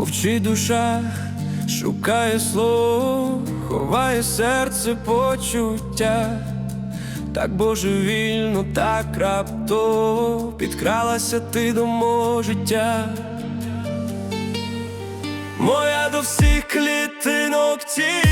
Мовчить душа, шукає слово, ховає серце почуття, так божевільно, так раптово підкралася ти до мого життя. Моя до всіх клітинок тіла,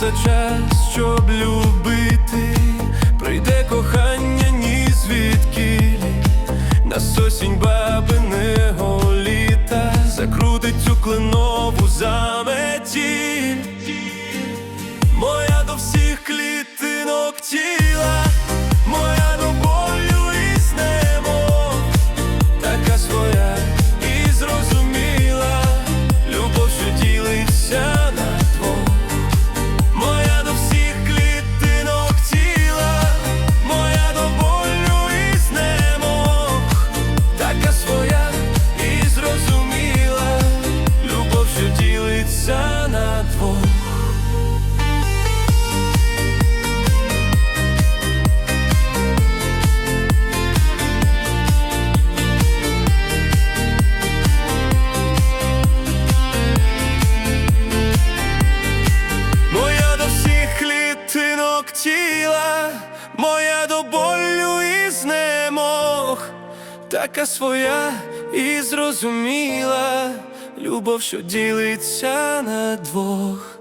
Знайдеться час, щоб любити, прийде кохання ні звідки нас осінь бабиного літа закрутить цю кленову заметіль. Моя до всіх клітинок тіла, тіла, моя до болю і знемог, така своя і зрозуміла, любов, що ділиться на двох.